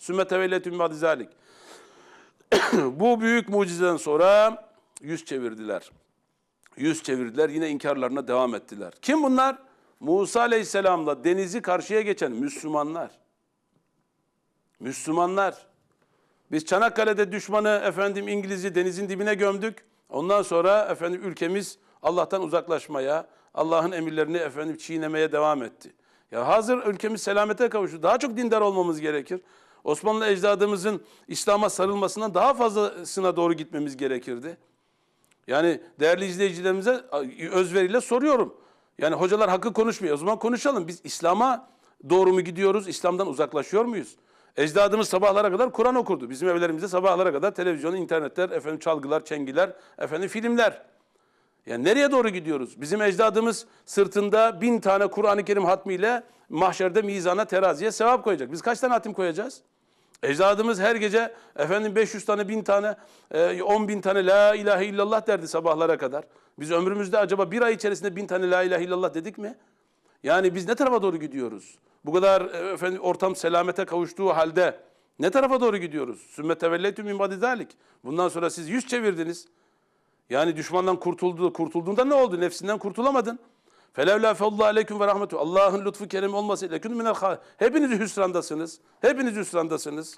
Sümme tevelletüm ba'de zalik. Bu büyük mucizeden sonra yüz çevirdiler. Yüz çevirdiler yine inkarlarına devam ettiler. Kim bunlar? Musa Aleyhisselam'la denizi karşıya geçen Müslümanlar. Müslümanlar. Biz Çanakkale'de düşmanı efendim İngiliz'i denizin dibine gömdük. Ondan sonra efendim ülkemiz Allah'tan uzaklaşmaya, Allah'ın emirlerini efendim çiğnemeye devam etti. Ya hazır ülkemiz selamete kavuştu. Daha çok dindar olmamız gerekir. Osmanlı ecdadımızın İslam'a sarılmasından daha fazlasına doğru gitmemiz gerekirdi. Yani değerli izleyicilerimize özveriyle soruyorum. Yani hocalar hakkı konuşmuyor. O zaman konuşalım. Biz İslam'a doğru mu gidiyoruz? İslam'dan uzaklaşıyor muyuz? Ecdadımız sabahlara kadar Kur'an okurdu. Bizim evlerimizde sabahlara kadar televizyon, internetler, efendim çalgılar, çengiler, efendim filmler. Yani nereye doğru gidiyoruz? Bizim ecdadımız sırtında bin tane Kur'an-ı Kerim hatmiyle mahşerde mizana, teraziye sevap koyacak. Biz kaç tane hatim koyacağız? Ecdadımız her gece efendim 500 tane, bin tane, e, 10 bin tane la ilahe illallah derdi sabahlara kadar. Biz ömrümüzde acaba bir ay içerisinde bin tane la ilahe illallah dedik mi? Yani biz ne tarafa doğru gidiyoruz? Bu kadar e, efendim ortam selamete kavuştuğu halde ne tarafa doğru gidiyoruz? Sümme tevelletü min. Bundan sonra siz yüz çevirdiniz. Yani düşmandan kurtuldu. Kurtulduğunda ne oldu? Nefsinden kurtulamadın. Felevla fadlu aleyküm ve rahmetu. Allah'ın lütfu kerem olmasaydı lekün minel Hepiniz hüsrandasınız. Hepiniz hüsrandasınız.